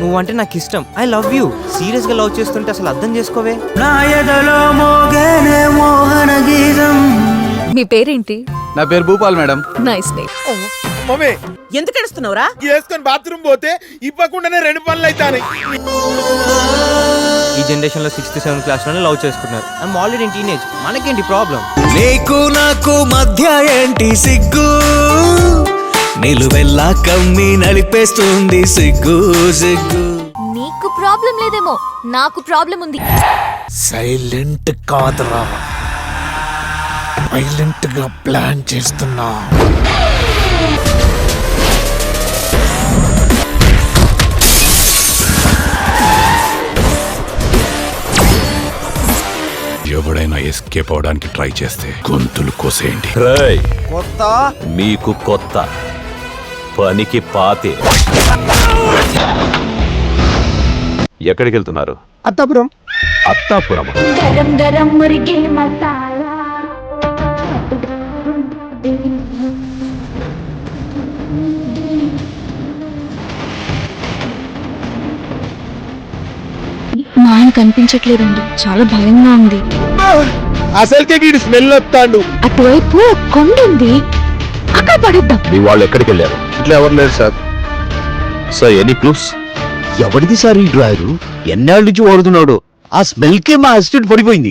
నువ్వంటే నాకు ఇష్టం ఐ లవ్ యూ సీరియస్గా లవ్ చేస్తుంటే అసలు అర్థం చేసుకోవే. మీ పేరేంటి? నా పేరు భూపాల్ మేడం. Nice mummy. ఎందుకు ఎడుస్తున్నావురా వేసుకొని బాత్రూమ్ పోతే ఇవ్వకుండానే రెండు పనులు అవుతాయి ఈ జనరేషన్లో సిక్స్త్ సెవెంత్ క్లాస్లోనే లవ్ చేసుకున్నారు. ఐఎమ్ ఆల్రెడీ ఇన్ టీనేజ్ మనకేంటి ప్రాబ్లం నీకు నాకు మధ్య ఏంటి సిగ్గు? నిలువెల్లా కమ్మి నలిపేస్తుంది సిగ్గు సిగ్గు. నీకు ప్రాబ్లం లేదేమో నాకు ప్రాబ్లం ఉంది. సైలెంట్ కాదురా. వైలెంట్గా ప్లాన్ చేస్తున్నా. ఎవడైనా ఎస్కేప్ అవడానికి ట్రై చేస్తే గొంతులు కోసేయండి. కొత్త? మీకు కొత్త. పనికి పాతే. ఎక్కడికి వెళ్తున్నారు అత్తాపురం. అత్తాపురం గరం గరం మురిగే మసాలా మా ఆయన కనిపించట్లేదండి. చాలా భయంగా ఉంది. అసలుకే వీడి స్మెల్ వస్తాడు. అటువైపు కొండ ఉంది. అక్కడ పడేద్దాం. మీ వాళ్ళు ఎక్కడికి వెళ్ళారు ఇట్లా ఎవరు లేరు సార్. Sir any clues? ఎవరిది సార్ ఈ డ్రాయరు? ఎన్నేళ్ళ నుంచి వాడుతున్నాడు? ఆ స్మెల్కి మా అసిస్టెంట్ పడిపోయింది.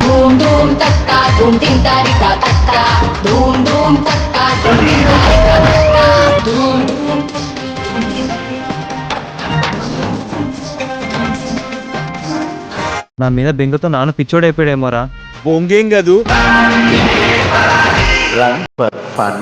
నా మీద బెంగతో నాన్న పిచ్చోడైపోయాడేమోరా. బొంగేం కదూ. ఫన్